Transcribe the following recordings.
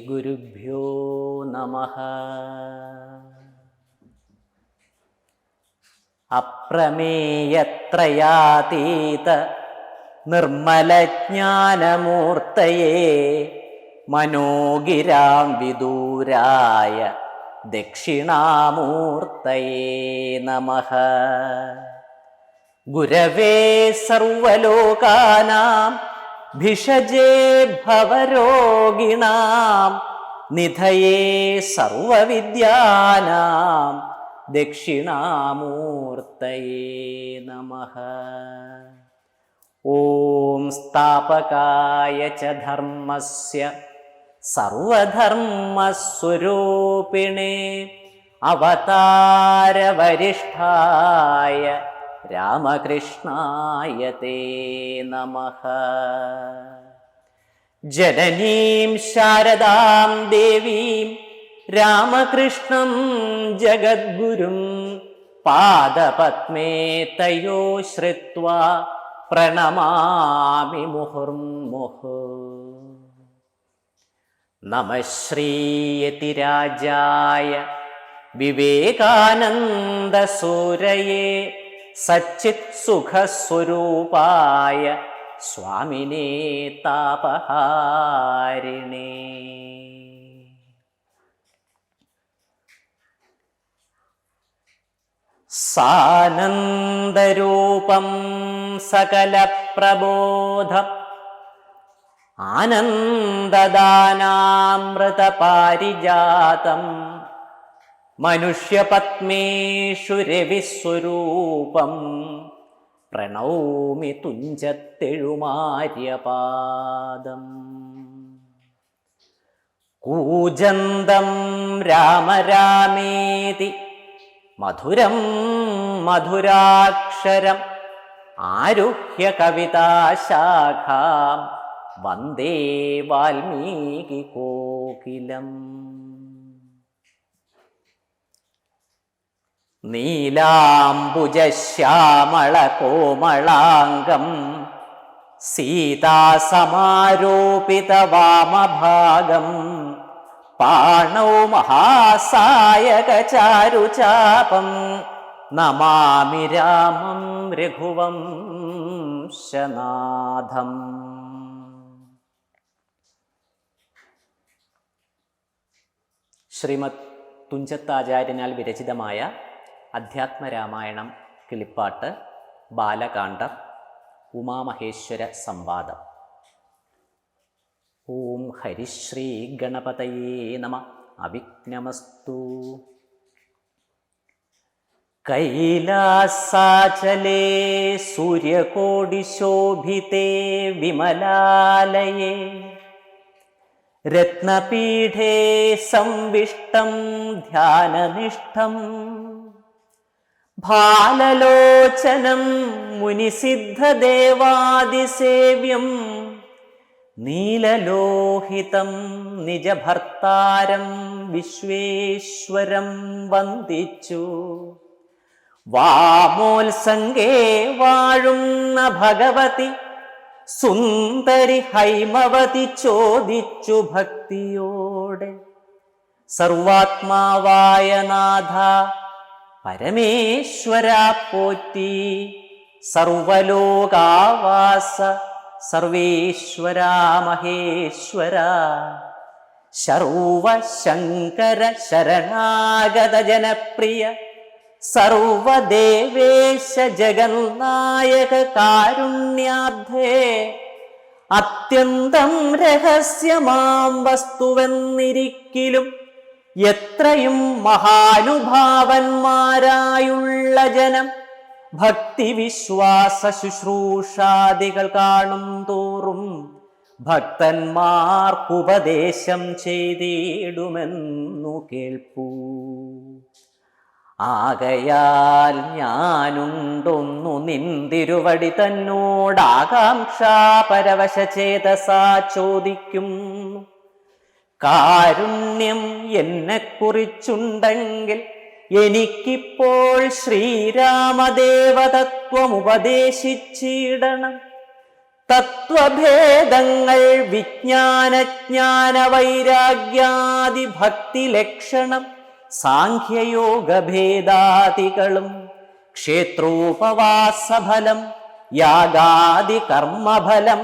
ശ്രീഗുരുഭ്യോ നമ. അപ്രമേയത്രയാതീത നിർമ്മലജ്ഞാനമൂർത്തയെ മനോഗിരാം വിദൂരായ ദക്ഷിണാമൂർത്തയേ നമ. ഗുരവേ സർവലോകാനാം ഭിഷജേ ഭവരോഗിണാം നിധയേ സർവവിദ്യാനാം ദക്ഷിണാമൂർത്തയേ നമ. ഓം സ്ഥാപകായ ച ധർമ്മസ്യ സർവധർമ്മസ്വരൂപിണേ അവതാരവരിഷ്ഠായ രാമകൃഷ്ണായ തേ നമഃ. ജനനീം ശാരദാം ദേവീം രാമകൃഷ്ണം ജഗദ്ഗുരും പാദപത്മേ തയോ ശ്രുവ പ്രണമാമി മുഹുർമുഹു. നമ ശ്രീയതിരാജായ വിവേകാനന്ദസൂരയേ സച്ചിത് സുഖസ്വരൂപായ സ്വാമിനെ താപഹാരിണേ. സാനന്ദരൂപം സകലപ്രബോധം ആനന്ദദാനാമൃതപാരിജാതം മനുഷ്യപത്മേഷു രവിസ്വരൂപം പ്രണൗമി തുഞ്ചത്തെഴുമാര്യപാദം. കൂജന്തം രാമരാമേതി. മധുരം മധുരാക്ഷരം. ആരുഹ്യ കവിതാശാഖാം. വന്ദേ വാൽമീകി കോകിലം. നീലാംബുജശ്യാമള കോമളാംഗം സീതാസമാരോപിത വാമഭാഗം പാണൗ മഹാസായകചാരുചാപം നമാമി രാമം രഘുവംശനാഥം. ശ്രീമത് തുഞ്ചത്താചാര്യനാൽ വിരചിതമായ അധ്യാത്മരാമായണം കിളിപ്പാട്ട് ബാലകാണ്ഡർ ഉമാമഹേശ്വര സംവാദം. ഓം ഹരിശ്രീ ഗണപതയേ നമ. അവിഘ്നമസ്തു. കൈലാസാചലേ സൂര്യകോടിശോഭിതേ വിമലാലയേ. രത്നപീഠേ സംവിഷ്ടം ധ്യാനനിഷ്ഠം. ഭാലലോചനം മുനിസിദ്ധദേവാദിസേവ്യം നീലലോഹിതം നിജഭർത്താരം വിശ്വേശ്വരം വന്ദിച്ചു. വാമോത്സംഗേ വാഴുന്ന ഭഗവതി സുന്ദരി ഹൈമവതി ചോദിച്ചു ഭക്തിയോടെ. സർവാത്മാവായ നാഥ പരമേശ്വര പോറ്റി. സർവലോകാവാസ സർവേശ്വര മഹേശ്വര. ശർവശങ്കര ശരണാഗത ജനപ്രിയ. സർവദേവേശ ജഗന്നായക കാരുണ്യാധേ അത്യന്തം രഹസ്യമാം വസ്തുവെന്നിരിക്കിലും എത്രയും മഹാനുഭാവന്മാരായുള്ള ജനം. ഭക്തി വിശ്വാസ ശുശ്രൂഷാദികൾ കാണും തോറും ഭക്തന്മാർക്കുപദേശം ചെയ്തിടുമെന്നു കേൾപ്പൂ. ആകയാൽ ഞാനുണ്ടൊന്നു നിന്തിരുവടി തന്നോടാകാംക്ഷാ പരവശചേതസാ ചോദിക്കും. കാരുണ്യം എന്നെക്കുറിച്ചുണ്ടെങ്കിൽ എനിക്കിപ്പോൾ ശ്രീരാമദേവതത്വം ഉപദേശിച്ചിടണം തത്വഭേദങ്ങൾ വിജ്ഞാനജ്ഞാന വൈരാഗ്യാദി ഭക്തി ലക്ഷണം സാഖ്യയോഗഭേദാദികളും ക്ഷേത്രോപവാസഫലം യാഗാദി കർമ്മഫലം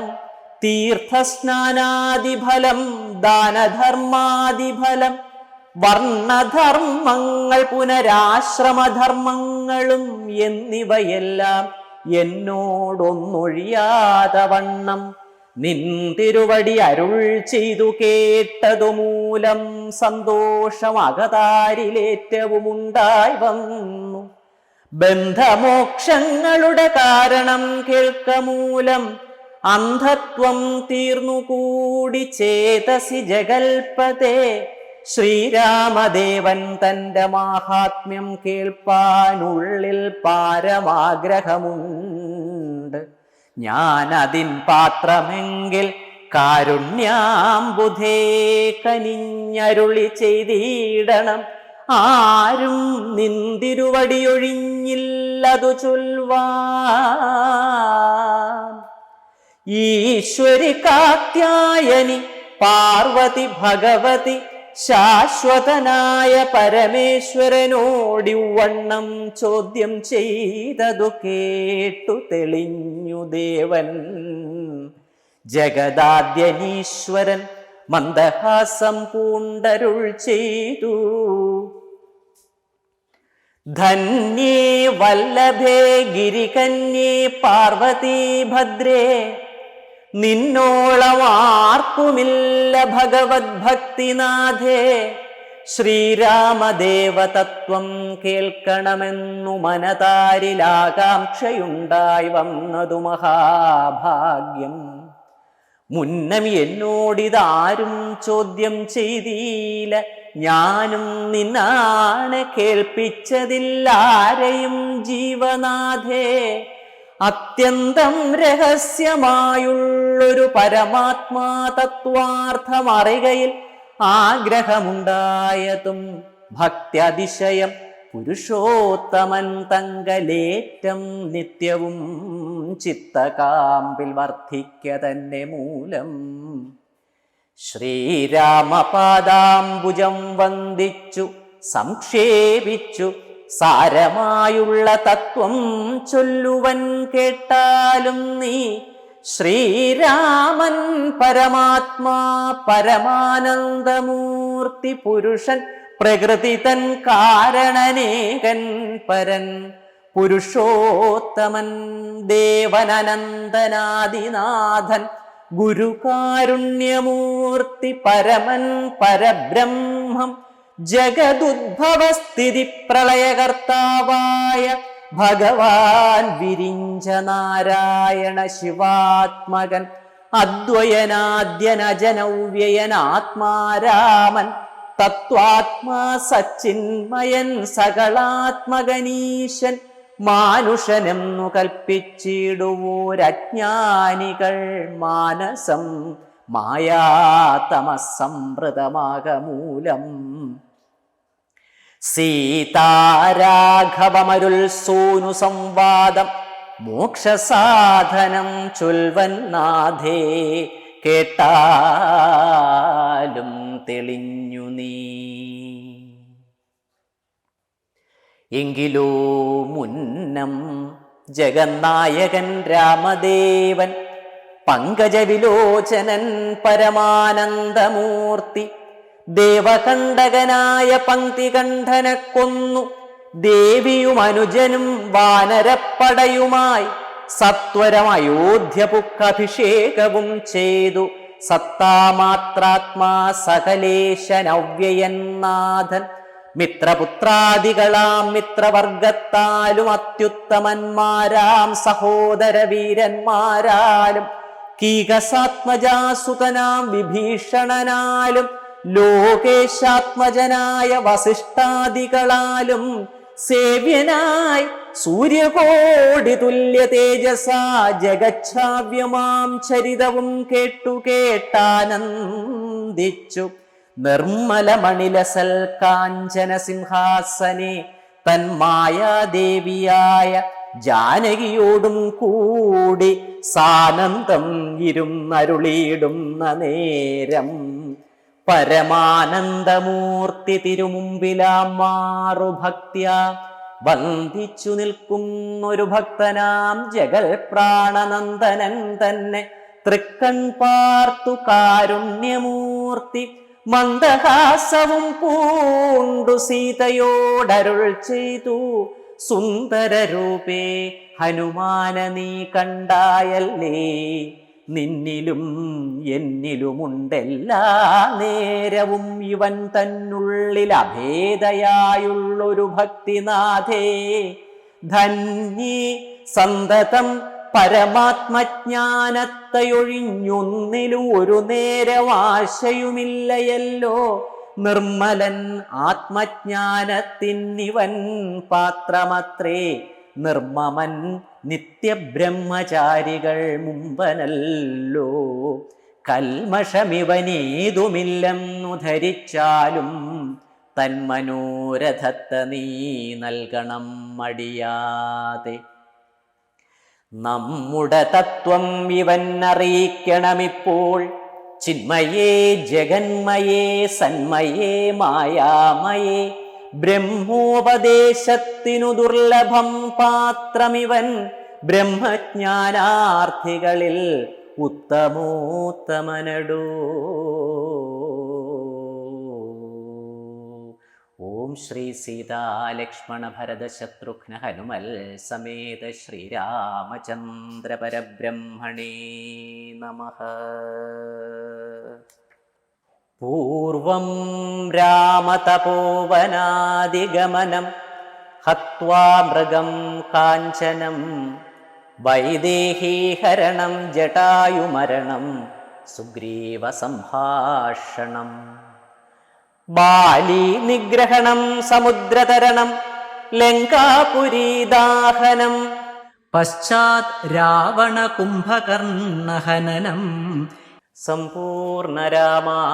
തീർത്ഥസ്നാനാദിഫലം ദാനധർമാദിഫലം വർണധർമ്മങ്ങൾ പുനരാശ്രമധർമ്മങ്ങളും എന്നിവയെല്ലാം എന്നോടൊന്നൊഴിയാതെ വണ്ണം. നിൻ തിരുവടി അരുൾ ചെയ്തു കേട്ടതു മൂലം സന്തോഷം അകതാരിലേറ്റവും വന്നു. ബന്ധമോക്ഷങ്ങളുടെ കാരണം കേൾക്കമൂലം അന്ധത്വം തീർന്നുകൂടി ചേതസി ജഗൽപതേ. ശ്രീരാമദേവൻ തന്റെ മാഹാത്മ്യം കേൾപ്പാനുള്ളിൽ പാരമാഗ്രഹമുണ്ട്. ഞാൻ അതിൻ പാത്രമെങ്കിൽ കാരുണ്യാംബുധേ കനിഞ്ഞരുളി ചെയ്തിടണം. ആരും നിന്തിരുവടിയൊഴിഞ്ഞില്ലതു ചൊൽവാൻ. ഈശ്വരി കാത്യായനി പാർവതി ഭഗവതി ശാശ്വതനായ പരമേശ്വരനോടിവണ്ണം ചോദ്യം ചെയ്തതു കേട്ടു തെളിഞ്ഞു ദേവൻ. ജഗദാദ്യനീശ്വരൻ മന്ദഹാസം പൂണ്ടരുൾ ചെയ്തു. ധന്യേ വല്ലഭേ ഗിരികന്യേ പാർവതീ ഭദ്രേ നിന്നോളം ആർക്കുമില്ല ഭഗവത് ഭക്തിനാഥേ ശ്രീരാമദേവതത്വം കേൾക്കണമെന്നു മനതാരിലാകാംക്ഷയുണ്ടായി വന്നതു മഹാഭാഗ്യം. മുന്നം എന്നോടിതാരും ചോദ്യം ചെയ്തീല. ഞാനും നിന്നാണ് കേൾപ്പിച്ചതില്ലാരെയും ജീവനാഥേ. അത്യന്തം രഹസ്യമായുള്ളൊരു പരമാത്മാ തത്വാർത്ഥമറികയിൽ ആഗ്രഹമുണ്ടായതും ഭക്ത്യതിശയം പുരുഷോത്തമൻ തങ്കലേറ്റം നിത്യവും ചിത്തകാമ്പിൽ വർദ്ധിക്ക തന്നെ മൂലം. ശ്രീരാമപാദാംബുജം വന്ദിച്ചു സംക്ഷേപിച്ചു സാരമായുള്ള തത്വം ചൊല്ലുവൻ കേട്ടാലും നീ ശ്രീരാമൻ പരമാത്മാ പരമാനന്ദമൂർത്തി പുരുഷൻ പ്രകൃതി തൻ കാരണനേകൻ പരൻ പുരുഷോത്തമൻ ദേവനനന്ദനാദിനാഥൻ ഗുരുകാരുണ്യമൂർത്തി പരമൻ പരബ്രഹ്മം ജഗദുദ്ഭവസ്ഥിതി പ്രളയകർത്താവായ ഭഗവാൻ വിരിഞ്ച നാരായണ ശിവാത്മകൻ അദ്വയനാദ്യനജനവ്യയനാത്മാരാമൻ തത്വാത്മാ സച്ചിന്മയൻ സകളാത്മകനീശൻ മാനുഷനെന്നു കൽപ്പിച്ചിടുവോരജ്ഞാനികൾ മാനസം മായാതമസംവൃതമാകമൂലം. സീതാരാഘവമരുൾ സൂനു സംവാദം. മോക്ഷസാധനം ചൊൽവൻ നാഥേ കേട്ടാലും തെളിഞ്ഞു നീ. എങ്കിലോ മുന്നം ജഗന്നായകൻ രാമദേവൻ പങ്കജവിലോചനൻ പരമാനന്ദമൂർത്തി ദേവകണ്ഠകനായ പങ്ക്തികണ്ഠനെ കൊന്നു. ദേവിയും അനുജനും വാനരപ്പടയുമായി സത്വരം അയോധ്യപുക്കഭിഷേകവും ചെയ്തു. സത്താമാത്രാത്മാ സകലേശനവ്യയന്നാഥൻ. മിത്രപുത്രാദികളാം മിത്രവർഗത്താലും അത്യുത്തമന്മാരാം സഹോദരവീരന്മാരാലും കീകസാത്മജാസുതനാം വിഭീഷണനാലും ലോകേശാത്മജനായ വസിഷ്ഠാദികളാലും സേവ്യനായി സൂര്യകോടി തുല്യ തേജസാ ജഗച്ഛാവ്യമാം ചരിതവും കേട്ടു കേട്ടാനന്ദിച്ചു. നിർമ്മലമണിലസൽ കാഞ്ചന സിംഹാസനെ തന്മായാദേവിയായ ജാനകിയോടും കൂടി സാനന്ദം ഇരുന്നരുളിയിടുന്ന നേരം പരമാനന്ദമൂർത്തി തിരുമുമ്പിലാം മാറുഭക്ത്യ വന്ദിച്ചു നിൽക്കുന്നൊരു ഭക്തനാം ജഗൽ പ്രാണനന്ദനൻ തന്നെ. തൃക്കൺ പാർത്തു കാരുണ്യമൂർത്തി മന്ദഹാസവും പൂണ്ടു സീതയോടരുൾ ചെയ്തു. സുന്ദരരൂപേ ഹനുമാന നീ കണ്ടായല്ലേ? നിന്നിലും എന്നിലുമുണ്ടെല്ലാ. നേരവും ഇവൻ തന്നുള്ളിൽ അഭേദയായുള്ളൊരു ഭക്തിനാഥേ. ധന്യേ സന്തതം പരമാത്മജ്ഞാനത്തെയൊഴിഞ്ഞൊന്നിലും ഒരു നേരവാശയുമില്ലയല്ലോ. നിർമ്മലൻ ആത്മജ്ഞാനത്തിന്നിവൻ പാത്രമത്രേ. നിർമ്മമൻ നിത്യബ്രഹ്മചാരികൾ മുമ്പനല്ലോ. കൽമഷമിവനേതുമില്ലെന്നു ധരിച്ചാലും തന്മനോരഥത്തെ നീ നൽകണം മടിയാതെ. നമ്മുടെ തത്വം ഇവൻ അറിയിക്കണമിപ്പോൾ. ചിന്മയേ ജഗന്മയേ സന്മയേ മായാമയേ ബ്രഹ്മോപദേശത്തിനു ദുർലഭം പാത്രമിവൻ ബ്രഹ്മജ്ഞാനാർത്ഥികളിൽ ഉത്തമോത്തമനടൂ. ഓം ശ്രീ സീതാലക്ഷ്മണ ഭരത ശത്രുഘ്ന ഹനുമൽ സമേത ശ്രീരാമചന്ദ്ര പരബ്രഹ്മണേ നമ. പൂർവം രാമതപോവനാദിഗമനം ഹത്വാ മൃഗം കാഞ്ചനം വൈദേഹീഹരണം ജടായുമരണം സുഗ്രീവ സംഭാഷണം ബാലി നിഗ്രഹണം സമുദ്രതരണം ലങ്കാപുരീദാഹനം പശ്ചാത് രാവണ കുംഭകർണഹനനം സമ്പൂർണ രാമായണം